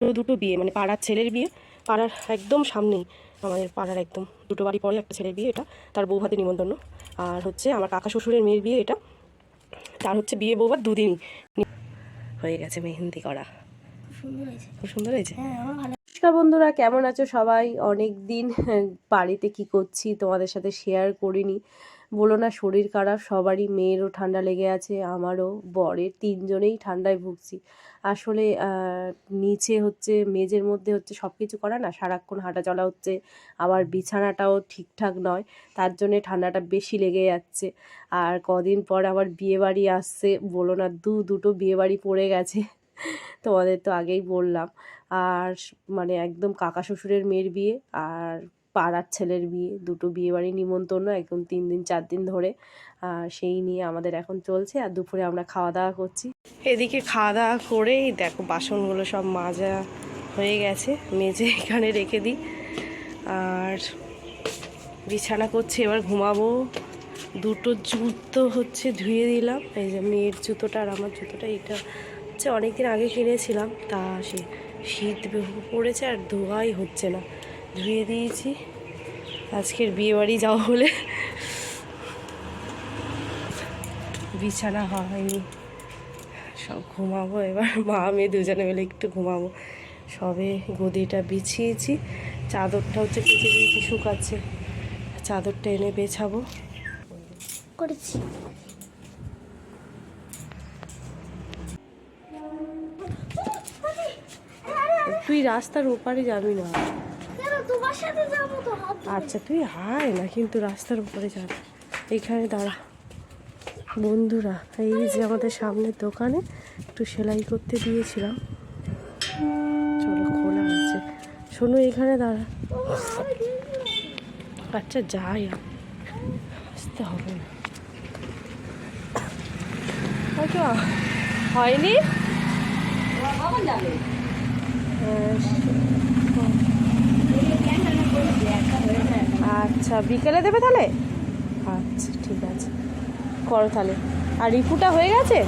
দুটো দুটো বিয়ে মানে পাড়ার ছেলের বিয়ে পাড়ার একদম সামনেই আমাদের পাড়ার একদম দুটো বাড়ি পরে একটা ছেলের বিয়ে এটা তার বউ হাতে নিমন্ত্রণ। আর হচ্ছে আমার কাকা শ্বশুরের মেয়ের বিয়ে এটা তার হচ্ছে বিয়ে বউবার দুদিনই। হয়ে গেছে মেহেন্দি করা। সুন্দর হয়েছে। খুব সুন্দর হয়েছে? হ্যাঁ নমস্কার বন্ধুরা কেমন আছো সবাই? অনেক দিন বাড়িতে কি করছি তোমাদের সাথে শেয়ার করিনি। বলো না শরীর খারাপ, সবারই মেয়েরও ঠান্ডা লেগে আছে, আমারও, বরের, তিনজনেই ঠান্ডায় ভুগছি। আসলে নিচে হচ্ছে মেজের মধ্যে হচ্ছে সব কিছু করা না, সারাক্ষণ হাঁটা চলা হচ্ছে আবার বিছানাটাও ঠিকঠাক নয়, তার জন্যে ঠান্ডাটা বেশি লেগে যাচ্ছে। আর কদিন পর আবার বিয়েবাড়ি আসছে, বলো না, দু দুটো বিয়েবাড়ি পড়ে গেছে, তোমাদের তো আগেই বললাম। আর মানে একদম কাকা শ্বশুরের মেয়ের বিয়ে, আর পাড়ার ছেলের বিয়ে, দুটো বিয়ে বাড়ি নিমন্ত্রণ একদম তিন দিন, চার দিন ধরে। সেই নিয়ে আমাদের এখন চলছে আর দুপুরে আমরা খাওয়া দাওয়া করছি। এদিকে খাওয়া দাওয়া করেই দেখো বাসনগুলো সব মাজা হয়ে গেছে, মেজে এখানে রেখে দিই। আর বিছানা করছি, এবার ঘুমাবো। দুটো জুতো হচ্ছে ধুয়ে দিলাম, এই যে মেয়ের জুতোটা আর আমার জুতোটা, এটা হচ্ছে অনেকদিন আগে কিনেছিলাম, তা সে শীত পড়েছে আর ধোয়াই হচ্ছে না। ধুয়ে দিয়েছি। আজকের বিয়ে বাড়ি যাওয়া হলে বিছানা হয়নি। সব ঘুমাবো এবার। মা আমি দুজনে মিলে একটু ঘুমাবো। সবে গদিটা বিছিয়েছি। চাদরটা হচ্ছে কেচে দিয়েছি শুকাচ্ছে। চাদরটা এনে বেছাবো। করেছি। তুই রাস্তার ওপারে যাবি না। তোমার সাথে যাব তো আচ্ছা তুই হায় না কিন্তু রাস্তার উপরে যাবি এখানে দাঁড়া। বন্ধুরা এই যে আমাদের সামনের দোকানে একটু সেলাই করতে দিয়েছিলাম। চলো খোলা আছে। শোনো এখানে দাঁড়া। আচ্ছা যাই। আসতে হবে না। আচ্ছা হয়নি হ্যাঁ, আচ্ছা বিকেলে দেবে তাহলে? আচ্ছা ঠিক আছে। করো তাহলে। আর রিপুটা হয়ে গেছে?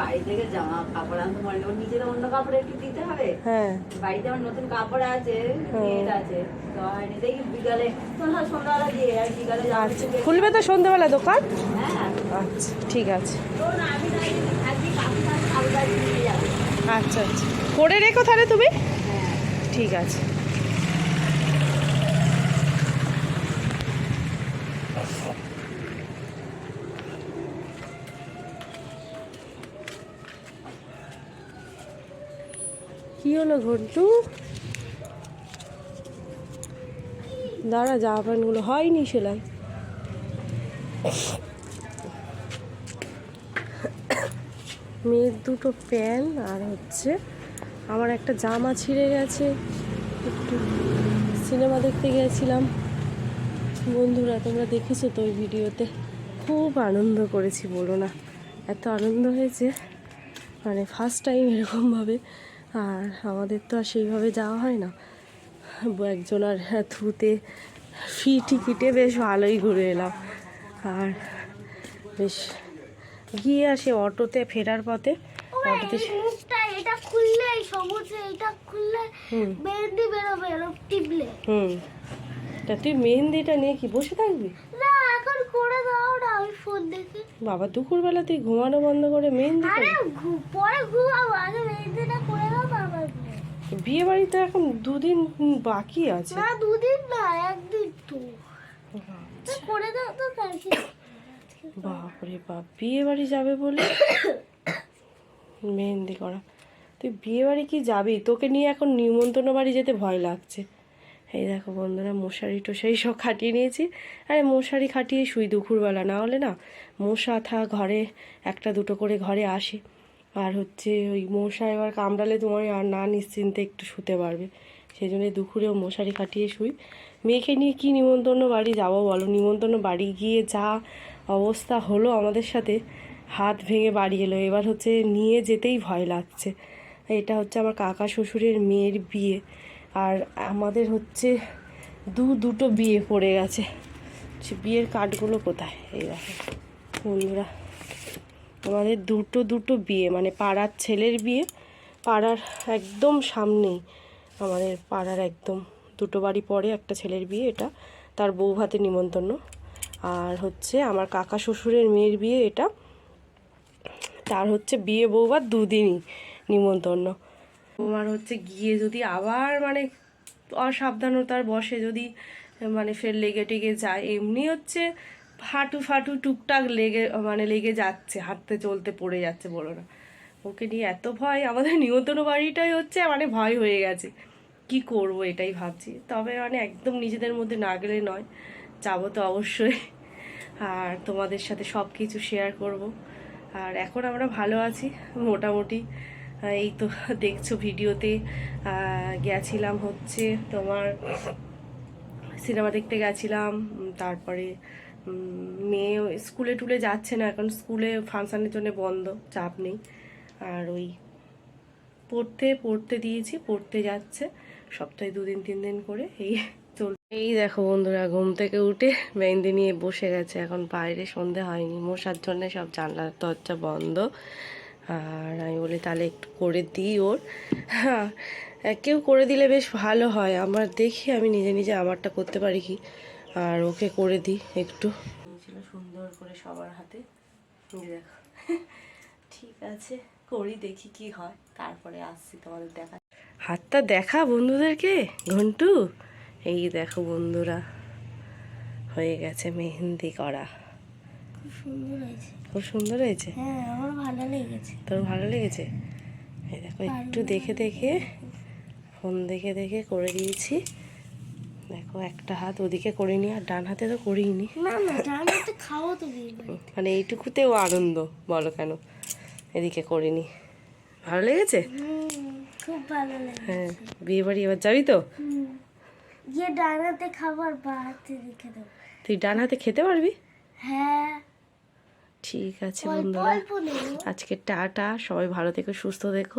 বাড়ি থেকে জামা কাপড় আনতে পারলে ওর নিজের অন্য কাপড় একটু দিতে হবে? হ্যাঁ। বাড়িতে আমার নতুন কাপড় আছে নেট আছে। তো হয়নি দেখি বিকালে। সন্ধ্যাবেলা দিয়ে আর বিকালে আচ্ছা খুলবে তো সন্ধ্যেবেলা দোকান? হ্যাঁ। আচ্ছা ঠিক আছে। আচ্ছা আচ্ছা। করে রেখো তাহলে তুমি? হ্যাঁ। ঠিক আছে। হলো ঘন্টু? দাঁড়া জামা প্যান্টগুলো হয়নি সেলাই। মেয়ের দুটো প্যান্ট আর হচ্ছে আমার একটা জামা ছিঁড়ে গেছে। একটু সিনেমা দেখতে গেছিলাম। বন্ধুরা, তোমরা দেখেছ তো ওই ভিডিওতে? খুব আনন্দ করেছি, বলো না। এত আনন্দ হয়েছে। মানে ফার্স্ট টাইম এরকমভাবে আর আমাদের তো আর সেইভাবে যাওয়া হয় না। একজনার থ্রুতে ফ্রি টিকিটে বেশ ভালোই ঘুরে এলাম। আর বেশ গিয়ে আসে অটোতে ফেরার পথে। অটোতে এটা খুললে সবুজ এটা খুললে হুম। মেহেন্দি বেরোবে টিপলে। হুম। তা তুই মেহেন্দিটা নিয়ে কি বসে থাকবি? না এখন করে দাও না আমি ফোন দেখে। বাবা দুপুরবেলা তুই ঘুমানো বন্ধ করে মেহেন্দি আরে পরে ঘুমাবো আগে মেহেন্দিটা করে। বিয়ে বাড়িতে এখন দুদিন বাকি আছে। না দুদিন না একদিন তো। তো করে দাও তো কালকে। বাপরে বাপ বিয়ে বাড়ি যাবে বলে? মেহেন্দি করা। তুই বিয়ে বাড়ি কি যাবি? তোকে নিয়ে এখন নিমন্ত্রণ বাড়ি যেতে ভয় লাগছে। এই দেখো বন্ধুরা মশারি টশারি সব খাটিয়ে নিয়েছি। আরে মশারি খাটিয়ে শুই দুপুরবেলা না হলে না মশা থা ঘরে একটা দুটো করে ঘরে আসে। আর হচ্ছে ওই মশা এবার কামড়ালে তোমার আর না নিশ্চিন্তে একটু শুতে পারবে। সেই জন্য দুপুরেও মশারি কাটিয়ে শুই। মেয়েকে নিয়ে কি নিমন্ত্রণ বাড়ি যাব বলো? নিমন্ত্রণ বাড়ি গিয়ে যা অবস্থা হলো আমাদের সাথে, হাত ভেঙে বাড়ি এলো। এবার হচ্ছে নিয়ে যেতেই ভয় লাগছে। এটা হচ্ছে আমার কাকা শ্বশুরের মেয়ের বিয়ে। আর আমাদের হচ্ছে দু দুটো বিয়ে পড়ে গেছে। সে বিয়ের কার্ডগুলো কোথায়? এই দেখো। বন্ধুরা আমাদের দুটো দুটো বিয়ে মানে পাড়ার ছেলের বিয়ে, পাড়ার একদম সামনেই, আমাদের পাড়ার একদম দুটো বাড়ি পরে একটা ছেলের বিয়ে এটা, তার বউ ভাতে নিমন্ত্রণ। আর হচ্ছে আমার কাকা শ্বশুরের মেয়ের বিয়ে এটা, তার হচ্ছে বিয়ে বউবার দুদিনই নিমন্ত্রণ। তোমার হচ্ছে গিয়ে যদি আবার মানে অসাবধানতার বসে যদি মানে ফের লেগে টেগে যায়, এমনি হচ্ছে ফাটু ফাটু টুকটাক লেগে মানে লেগে যাচ্ছে, হাঁটতে চলতে পড়ে যাচ্ছে বলো না ওকে নিয়ে এত ভয়, আমাদের নিমন্ত্রণ বাড়িটাই হচ্ছে মানে ভয় হয়ে গেছে। কি করব এটাই ভাবছি। তবে মানে একদম নিজেদের মধ্যে না গেলে নয়, যাব তো অবশ্যই। আর তোমাদের সাথে সব কিছু শেয়ার করব। আর এখন আমরা ভালো আছি, মোটামুটি। এই তো দেখছ ভিডিওতে গেছিলাম হচ্ছে তোমার, সিনেমা দেখতে গেছিলাম তারপরে মেয়ে স্কুলে টুলে যাচ্ছে না এখন স্কুলে ফাংশনের জন্য বন্ধ, চাপ নেই। আর ওই পড়তে পড়তে দিয়েছি, পড়তে যাচ্ছে। সপ্তাহে দুদিন তিন দিন করে এই চল এই দেখো বন্ধুরা, ঘুম থেকে উঠে মেহেন্দি নিয়ে বসে গেছে। এখন বাইরে সন্ধে হয়নি, মশার জন্য সব জানলার দরজা বন্ধ। আর আমি বলি, তাহলে একটু করে দিই ওর। হ্যাঁ কেউ করে দিলে বেশ ভালো হয়। আমার দেখি আমি নিজে নিজে আমারটা করতে পারি কি? আর ওকে করে দিই একটু। ছিল সুন্দর করে সবার হাতে। দেখো। ঠিক আছে করি দেখি কি হয়। তারপরে আসছি তোমাদের দেখা হাতটা দেখা বন্ধুদেরকে ঘন্টু? এই দেখো বন্ধুরা হয়ে গেছে মেহেন্দি করা। খুব সুন্দর হয়েছে। খুব সুন্দর হয়েছে? হ্যাঁ আমার ভালো লেগেছে। তোর ভালো লেগেছে? এই দেখো একটু দেখে দেখে ফোন দেখে দেখে করে দিয়েছি। দেখো একটা হাত ওদিকে করিনি আর ডান হাতে তো করিনি না। না মানে এইটুকুতেও আনন্দ বলো কেন? এদিকে করিনি ভালো লেগেছে? খুব ভালো হ্যাঁ বিয়ে বাড়ি এবার যাবি তো। গিয়ে ডানাতে খাবার বা হাতে রেখে দেবো। তুই ডান হাতে খেতে পারবি? হ্যাঁ। ঠিক আছে বন্ধুরা আজকে টাটা সবাই ভালো থেকো সুস্থ দেখো